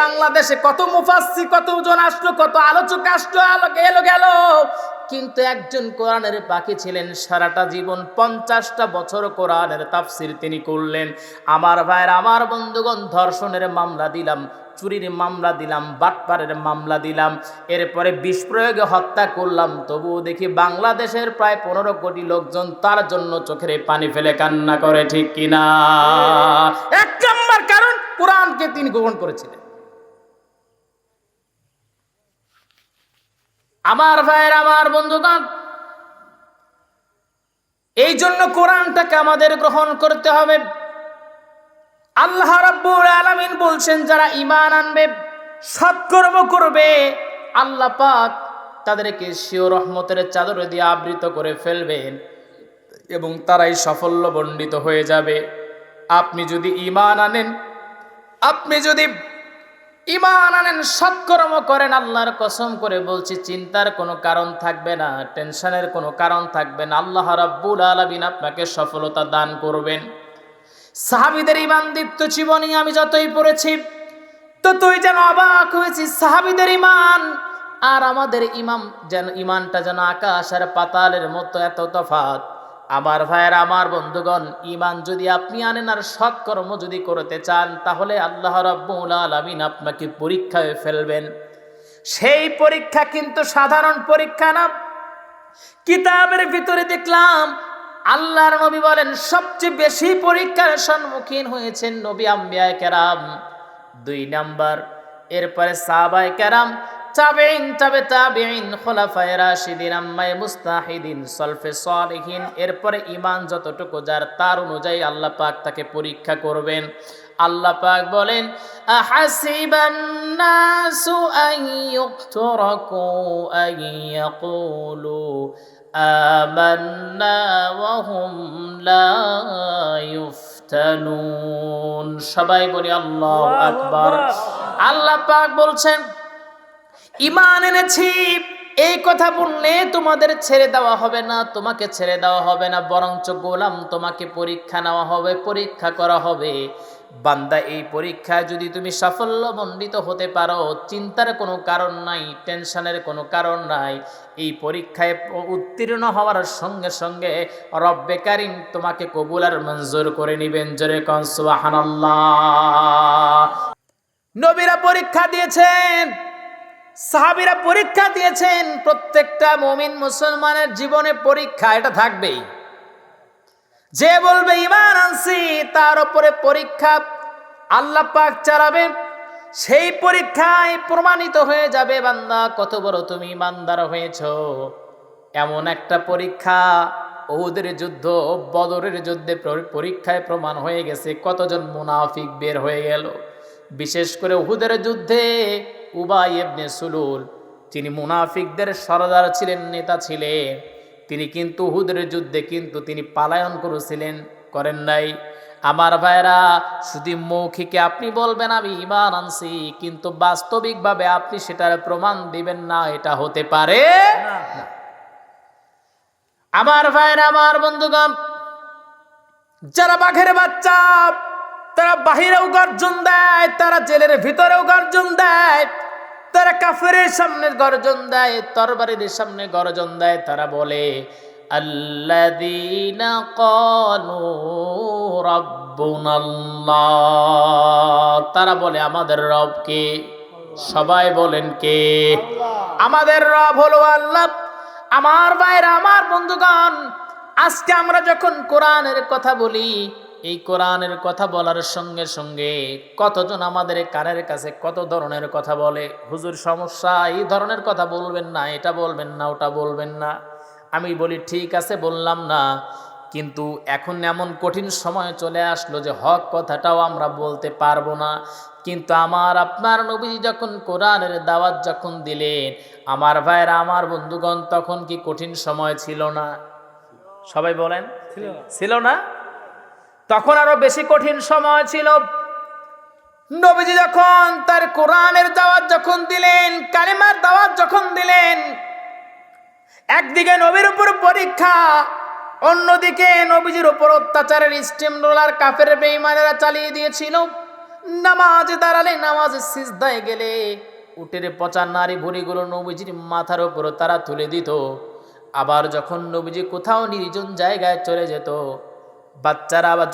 বাংলাদেশে কত মুফাসসি কতজন আসলো, কত আলোচক আসলো আলো এলো, গেল। কিন্তু একজন কোরআনের পাখি ছিলেন, সারাটা জীবন পঞ্চাশটা বছর কোরআনের তাফসির তিনি করলেন। আমার ভাইয়ের, আমার বন্ধুগণ, ধর্ষণের মামলা দিলাম, চুরির মামলা দিলাম, বাটপারের মামলা দিলাম, এরপরে বিষ প্রয়োগে হত্যা করলাম। তবুও দেখি বাংলাদেশের প্রায় পনেরো কোটি লোকজন তার জন্য চোখের পানি ফেলে কান্না করে, ঠিক কিনা? এক নম্বর কারণ, কোরআনকে তিনি গ্রহণ করেছিলেন। আমার ভাইয়ের, আমার বন্ধুগণ, এই জন্য কোরআনটাকে আমাদের গ্রহণ করতে হবে। আল্লাহ রাব্বুল আলামিন বলছেন, যারা ঈমান আনবে, সৎকর্ম করবে, আল্লাহ পাক তাদেরকে শিও রহমতের চাদর দিয়ে আবৃত করে ফেলবেন এবং তারাই সাফল্য বণ্ডিত হয়ে যাবে। আপনি যদি ঈমান আনেন, আপনি যদি ইমান আনেন, সৎকর্ম করেন, আল্লাহর কসম করে বলছি, চিন্তার কোনো কারণ থাকবে না, টেনশনের কোনো কারণ থাকবে না। আল্লাহ রাব্বুল আলামিন আপনাকে সফলতা দান করবেন। সাহাবিদের ইমান দীপ্ত জীবনী আমি যতই পড়েছি, ততই যেন অবাক হয়েছি। সাহাবিদের ইমান আর আমাদের ইমাম যেন, ইমানটা যেন আকাশ আর পাতালের মতো এত তফাত আমার ভাইয়ের, আমার বন্ধুগণ ইমান যদি আপনি আনেন আর সৎকর্ম যদি করতে চান, তাহলে আল্লাহ রাব্বুল আলামিন আপনাকে পরীক্ষায় ফেলবেন। সেই পরীক্ষা কিন্তু সাধারণ পরীক্ষা না। কিতাবের ভিতরে দেখলাম, আল্লাহর নবী বলেন, সবচেয়ে বেশি পরীক্ষার সম্মুখীন হয়েছেন নবী আম্বিয়া কেরাম। দুই নাম্বার, এরপরে সাহাবায়ে কেরাম তাবেইন তাবে তাবেইন খোলাফায়ে রাশিদিন আম্মায়ে মুস্তাহিদিন সলফে সালিহিন। এরপরে ইমান যতটুকু যার তার অনুযায়ী আল্লাহ পাক তাকে পরীক্ষা করবেন। আল্লাহ পাক বলেন আহাসিবান নাসু আন ইউতরাকু আন ইয়াকুলু আমান্না ওয়া হুম লা ইফতানুন। সবাই বলি আল্লাহু আকবার। আল্লাহ পাক বলছেন ইমান এনেছি, এই কথা বললে তোমাদের ছেড়ে দেওয়া হবে না, তোমাকে ছেড়ে দেওয়া হবে না, বরঞ্চ গোলাম তোমাকে পরীক্ষা নেওয়া হবে, পরীক্ষা করা হবে। বান্দা, এই পরীক্ষায় যদি তুমি সাফল্য মণ্ডিত হতে পারো, চিন্তার কোনো কারণ নাই, টেনশনের কোনো কারণ নাই, এই পরীক্ষায় উত্তীর্ণ হওয়ার সঙ্গে সঙ্গে রব্বে কারিম তোমাকে কবুল আর মঞ্জুর করে নিবেন। জোরে কন, সুবহানাল্লাহ। নবীরা পরীক্ষা দিয়েছেন সাহাবিরা পরীক্ষা দিয়েছেন, প্রত্যেকটা মমিন মুসলমানের জীবনে পরীক্ষা এটা থাকবেই। যে বলবে ইমান আনছি তার উপরে পরীক্ষা আল্লাহ পাক চালাবেন। সেই পরীক্ষায় প্রমাণিত হয়ে যাবে, বান্দা, কত বড় তুমি ইমানদার হয়েছ। এমন একটা পরীক্ষা ওহুদের যুদ্ধ, বদরের যুদ্ধে পরীক্ষায় প্রমাণ হয়ে গেছে। কতজন মুনাফিক বের হয়ে গেল। বিশেষ করে উহুদের যুদ্ধে উবাই ইবনে সুলুল, তিনি মুনাফিকদের সরদার ছিলেন, নেতা ছিলেন। তিনি কিন্তু উহুদের যুদ্ধে কিন্তু তিনি পালায়ন করেছিলেন, করেন নাই। আমার ভাইরা শুধু মৌখিকে আপনি বলবেন, আমি ইমান আনছি, কিন্তু বাস্তবিকভাবে আপনি সেটার প্রমাণ দিবেন না, এটা হতে পারে আমার ভাইরা আমার বন্ধুগণ, যারা বাঘের বাচ্চা, তারা বাহিরেও গর্জন দেয়, তারা জেলের ভিতরেও গর্জন দেয় তারা কাফের সামনে গর্জন দেয়, তরবারির সামনে গর্জন দেয়, তারা বলে ক্বালু রাব্বুনাল্লাহ। তারা বলে, আমাদের রব কে? সবাই বলেন, কে? আমাদের রব হলো আল্লাহ। আমার ভাইরা, আমার বন্ধুগণ, আজকে আমরা যখন কোরআনের কথা বলি এই কোরআনের কথা বলার সঙ্গে সঙ্গে কতজন আমাদের কানের কাছে কত ধরনের কথা বলে? হুজুর সমস্যা এই ধরনের কথা বলবেন না এটা বলবেন না ওটা বলবেন না। আমি বলি ঠিক আছে বললাম না। কিন্তু এখন এমন কঠিন সময় চলে আসলো যে হক কথাটাও আমরা বলতে পারব না। কিন্তু আমার আপনার নবী যখন কোরআনের দাওয়াত যখন দিলেন আমার ভাইয়েরা আমার বন্ধুগণ তখন কি কঠিন সময় ছিল না? সবাই বলেন ছিল না? তখন আরও বেশি কঠিন সময় ছিল। নবীজি যখন তার কোরআনের দাওয়াত যখন দিলেন, কালিমার দাওয়াত যখন দিলেন, একদিকে নবীর উপর পরীক্ষা, অন্যদিকে নবীজির উপর অত্যাচারের স্টিম রোলার কাফের বেইমানেরা চালিয়ে দিয়েছিল। নামাজে দাঁড়ালে নামাজে সিজদায় গেলে উটের পচা নারী ভুড়িগুলো নবীজির মাথার উপর তারা তুলে দিত। আবার যখন নবীজি কোথাও নির্জন জায়গায় চলে যেত বাচ্চারা বা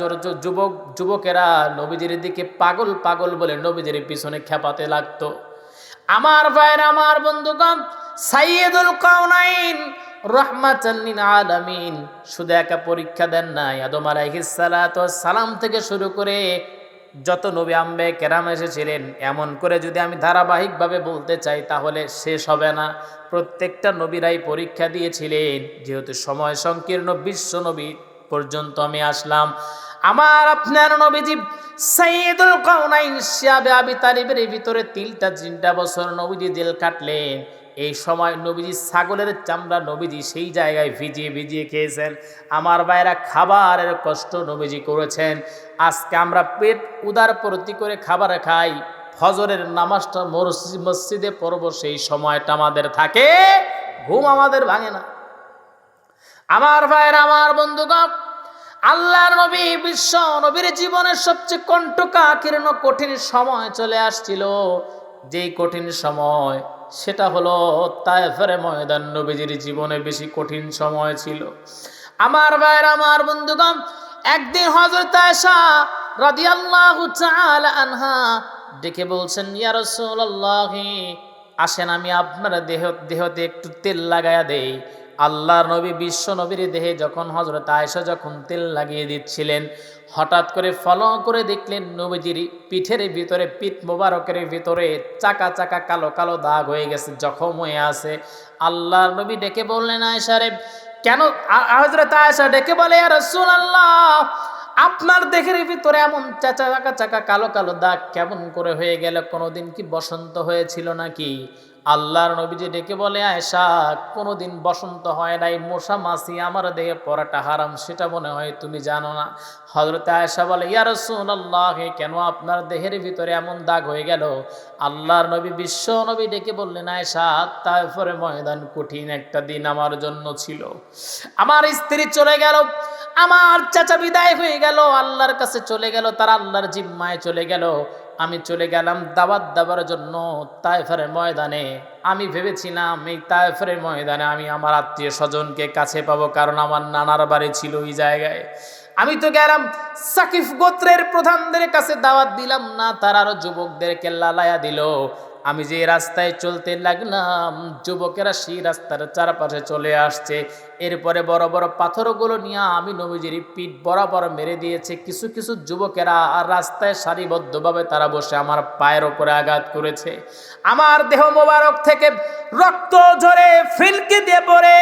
যুবক, যুবকেরা নবীজির দিকে পাগল পাগল বলে নবীজির পিছনে খেপাতে লাগতো। আমার ভাইয়ের, আমার বন্ধুগণ, সাইয়েদুল কাউনাইন রহমাতাল্লিন আলামিন শুধু একা পরীক্ষা দেন নাই। আদম আলাইহিস সালাতু ওয়াস সালাম থেকে শুরু করে যত নবী আম্বে কেরাম এসেছিলেন, এমন করে যদি আমি ধারাবাহিকভাবে বলতে চাই, তাহলে শেষ হবে না। প্রত্যেকটা নবীরাই পরীক্ষা দিয়েছিলেন, যেহেতু সময় সংকীর্ণ বিশ্ব নবী। পর্যন্ত আমি আসলাম। আমার আপনার নবীজি সাইয়েদুল কাউনাইন শিয়াবে আবি তালিবের ভিতরে তিনটা তিনটা বছর নবীজি জেল কাটলেন। এই সময় নবীজি ছাগলের চামড়া নবীজি সেই জায়গায় ভিজিয়ে ভিজিয়ে খেয়েছেন। আমার ভাইরা খাবারের কষ্ট নবীজি করেছেন। আজকে আমরা পেট উদার প্রতি করে খাবার খাই। ফজরের নামাজটা মসজিদে পড়ব, সেই সময়টা আমাদের থাকে। ঘুম আমাদের ভাঙে না। আমার ভাইয়ের, আমার বন্ধুগণ আল্লাহর নবী, বিশ্ব নবীর জীবনের সবচেয়ে কণ্ঠকাকীর্ণ কঠিন সময় চলে আসছিল। যেই কঠিন সময়, সেটা হলো তায়েফের ময়দান নবীজির জীবনে বেশি কঠিন সময় ছিল। আমার ভাইয়ের, আমার বন্ধুগণ, একদিন হজরত আয়েশা রাদিয়াল্লাহু তাআলা আনহা ডেকে বলছেন, ইয়া রাসূলুল্লাহ, আসেন আমি আপনার দেহ, দেহতে একটু তেল লাগায়া দেই। আল্লাহর নবী, বিশ্ব নবীর দেহে যখন হজরত আয়েশা যখন তেল লাগিয়ে দিচ্ছিলেন, হঠাৎ করে ফলো করে দেখলেন নবীজির পিঠের ভিতরে, পিঠ মোবারকের ভিতরে চাকা চাকা কালো কালো দাগ হয়ে গেছে, জখম হয়ে আছে। আল্লাহর নবী ডেকে বললেন, আয়েশা রে, কেন হজরত আয়েশা ডেকে বলে রসুল আল্লাহ আপনার দেহের ভিতরে এমন চাচা চাকা চাকা কালো কালো দাগ কেমন করে হয়ে গেল? কোনোদিন কি বসন্ত হয়েছিল নাকি? আল্লাহর নবীজি ডেকে বলে, আয়েশা, কোনোদিন বসন্ত হয় নাই, মশা মাসি আমার দেহে পড়াটা হারাম, সেটা মনে হয় তুমি জানো না। হজরত আয়েশা বলে, ইয়া রাসূলুল্লাহ, কেন আপনার দেহের ভিতরে এমন দাগ হয়ে গেল? আল্লাহর নবী, বিশ্ব নবী ডেকে বললেন, আয়েশা তারপরে ময়দান কঠিন একটা দিন আমার জন্য ছিল। আমার স্ত্রী চলে গেল, আমার চাচা বিদায় হয়ে গেল, আল্লাহর কাছে চলে গেল, তার আল্লাহর জিম্মায় চলে গেল। আমি চলে গেলাম দাওয়াত দেওয়ার জন্য তাইফারের ময়দানে। আমি ভেবেছিলাম এই তাইফারের ময়দানে আমি আমার আত্মীয় স্বজনকে কাছে পাবো কারণ আমার নানার বাড়ি ছিল ওই জায়গায়। আমি তো গেলাম সাকিফ গোত্রের প্রধানদের কাছে দাওয়াত দিলাম না, তার আরও যুবকদেরকে লালায়া দিল। আমি যে রাস্তায় চলতে লাগলাম, যুবকেরা সেই রাস্তার চারপাশে চলে আসছে। এরপরে বড় বড় পাথরগুলো নিয়ে আমি নবীজির পিঠ বরাবর মেরে দিয়েছে। কিছু কিছু যুবকেরা আর রাস্তায় সারিবদ্ধভাবে তারা বসে আমার পায়ের ওপরে আঘাত করেছে। আমার দেহ মোবারক থেকে রক্ত ঝরে ফিলকি দিয়ে পড়ে।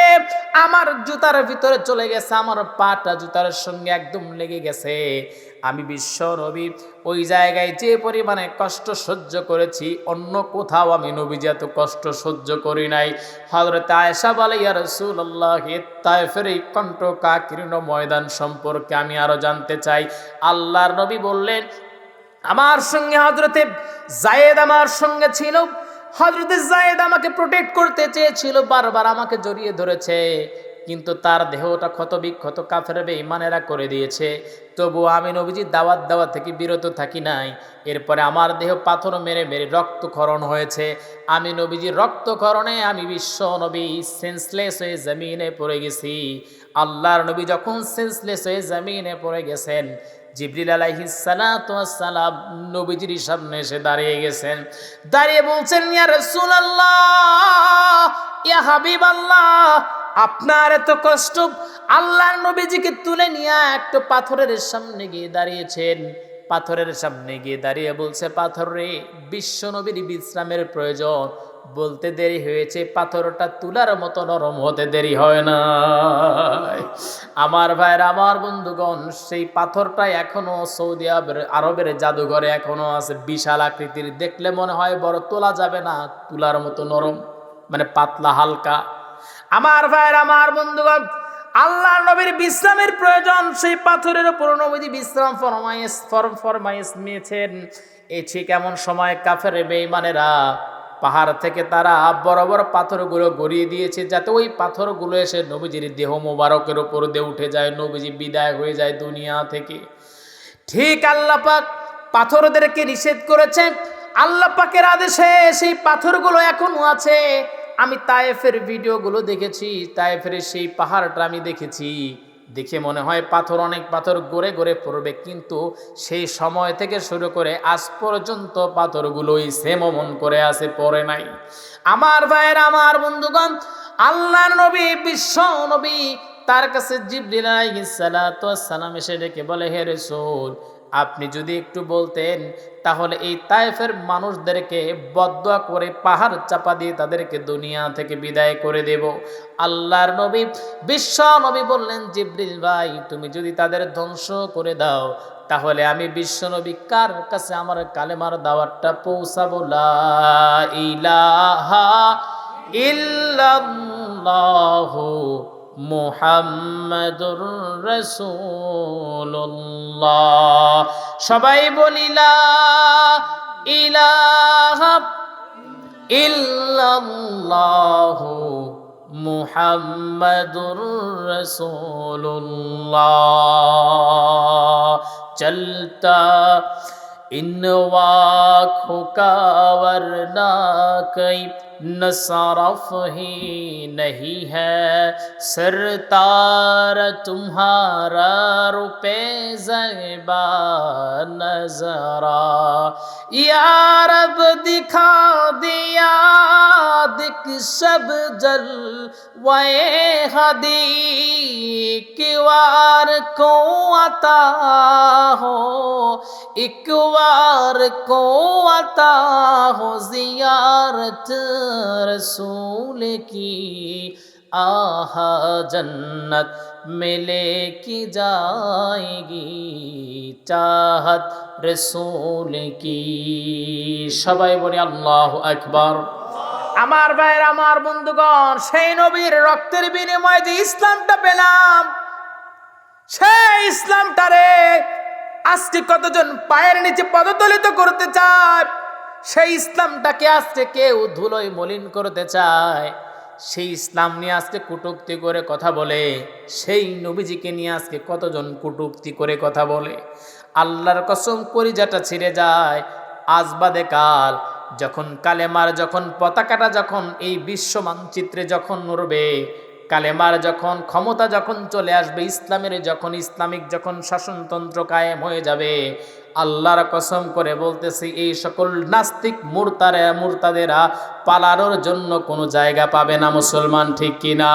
আমার জুতার ভিতরে চলে গেছে, আমার পাটা জুতার সঙ্গে একদম লেগে গেছে। আমি বিশ্ব নবী। ওই জায়গায় যে পরিমাণে কষ্ট সহ্য করেছি, অন্য কোথাও আমি নবীজি এত কষ্ট সহ্য করি নাই। হজরত আয়েশা বলে, ইয়া এই কণ্ঠ কাকীর্ণ ময়দান সম্পর্কে আমি আরও জানতে চাই। আল্লাহর নবী বললেন, আমার সঙ্গে হজরতে জায়েদ আমার সঙ্গে ছিল। হজরতে জায়েদ আমাকে প্রোটেক্ট করতে চেয়েছিল, বারবার আমাকে জড়িয়ে ধরেছে। কিন্তু তার দেহটা ক্ষত বিক্ষত কাফের বেঈমানেরা করে দিয়েছে। তবু আমি নবীজি দাওয়াত দেওয়া থেকে বিরত থাকি নাই। এরপরে আমার দেহ পাথর মেরে মেরে রক্তক্ষরণ হয়েছে। আমি নবীজি রক্তক্ষরণে আমি বিশ্ব নবী সেন্সলেস হয়ে জমিনে পড়ে গেছি। আল্লাহর নবী যখন সেন্সলেস হয়ে জমিনে পড়ে গেছেন, জিবরিল আলাইহিস সালাম নবীজির সামনে এসে দাঁড়িয়ে গেছেন। দাঁড়িয়ে বলছেন, ইয়া রাসূলুল্লাহ, ইয়া হাবিবাল্লাহ আপনার এত কষ্ট? আল্লাহর নবীজিকে তুলে নিয়ে একটা পাথরের সামনে গিয়ে দাঁড়িয়েছেন। পাথরের সামনে গিয়ে দাঁড়িয়ে বলছে, পাথর রে, বিশ্ব নবীর বিশ্রামের প্রয়োজন। বলতে দেরি হয়েছে, পাথরটা তুলার মতো নরম হতে দেরি হয় না আমার ভাইয়ের, আমার বন্ধুগণ, সেই পাথরটা এখনও সৌদি আরবের আরবের জাদুঘরে এখনও আছে। বিশাল আকৃতির। দেখলে মনে হয় বড় তোলা যাবে না, তুলার মতো নরম মানে পাতলা, হালকা। আমার ভাইয়ের, আমার বন্ধুগণ, আল্লাহ নবীর বিশ্রামের প্রয়োজন, সেই পাথরের উপর নবীজি বিশ্রাম ফরমাইশ, ফরম ফরমাইশ নিয়েছেন। এই ঠিক এমন সময় কাফের বেঈমানেরা পাহাড় থেকে তারা বড় বড় পাথরগুলো গড়িয়ে দিয়েছে, যাতে ওই পাথরগুলো এসে নবীজির দেহ মোবারকের উপর দিয়ে উঠে যায়, নবীজি বিদায় হয়ে যায় দুনিয়া থেকে। ঠিক আল্লাহ পাক পাথরদেরকে নিষেধ করেছে আল্লাহ পাকের আদেশে সেই পাথরগুলো এখনও আছে। আমি তায়েফের ভিডিওগুলো দেখেছি, তায়েফের সেই পাহাড়টা আমি দেখেছি। দেখে মনে হয় পাথর অনেক পাথর গড়ে গড়ে পড়বে, কিন্তু সেই সময় থেকে শুরু করে আজ পর্যন্ত পাথরগুলোই সেম অমন করে আছে, পড়ে নাই। আমার ভাইয়ের, আমার বন্ধুগণ, আল্লাহর নবী, বিশ্ব নবী, তার কাছে জিবরিল আলাইহিস সালাম এসে ডেকে বলে, হে রাসূল আপনি যদি একটু বলতেন, তাহলে এই তায়েফের মানুষদেরকে বদয়া করে পাহাড় চাপা দিয়ে তাদেরকে দুনিয়া থেকে বিদায় করে দেব। আল্লাহর নবী, বিশ্ব নবী বললেন, জিব্রিল ভাই, তুমি যদি তাদের ধ্বংস করে দাও, তাহলে আমি বিশ্ব নবী কার কাছে আমার কালেমার দাওয়াতটা পৌঁছাবো? ইলাহা ইল্লাল্লাহু মুহাম্মাদুর রাসূলুল্লাহ। সবাই বলিলা ইলাহা ইল্লাল্লাহু মুহাম্মাদুর রাসূলুল্লাহ। চলতা ان واکھوں کا ورنہ کئی نصرف ہی نہیں ہے سرتار تمہارا روپے زیبا نظرا یا यारब दिखा دیا دک सब जल وے حدی کی وار کو आता हो एक बार को आता हो जियारत रसूल की आहा जन्नत मिले की जाएगी चाहत रसूल की সবাই বলি আল্লাহ আকবার আমার ভাইয়ের আমার বন্ধুগণ সেই নবীর রক্তের বিনিময়ে যে ইসলামটা পেলাম সেই ইসলামটারে আজকে কতজন পায়ের নিচে পদতলিত করতে চায়? সেই ইসলামটাকে আজকে কেউ ধুলোয় মলিন করতে চায়। সেই ইসলাম নিয়ে আজকে কুটুক্তি করে কথা বলে। সেই নবীজিকে নিয়ে আজকে কতজন কুটুক্তি করে কথা বলে? আল্লাহর কসম করিজাটা ছিঁড়ে যায়। আজ বাদে কাল যখন কালেমার যখন পতাকাটা যখন এই বিশ্ব মানচিত্রে যখন নড়বে কালেমার যখন ক্ষমতা যখন চলে আসবে, ইসলামের যখন ইসলামিক যখন শাসনতন্ত্র কায়েম হয়ে যাবে, আল্লাহর কসম করে বলতেছি, এই সকল নাস্তিক মূর্তারে, মূর্তাদেরা পালানোর জন্য কোনো জায়গা পাবে না, মুসলমান ঠিক কিনা?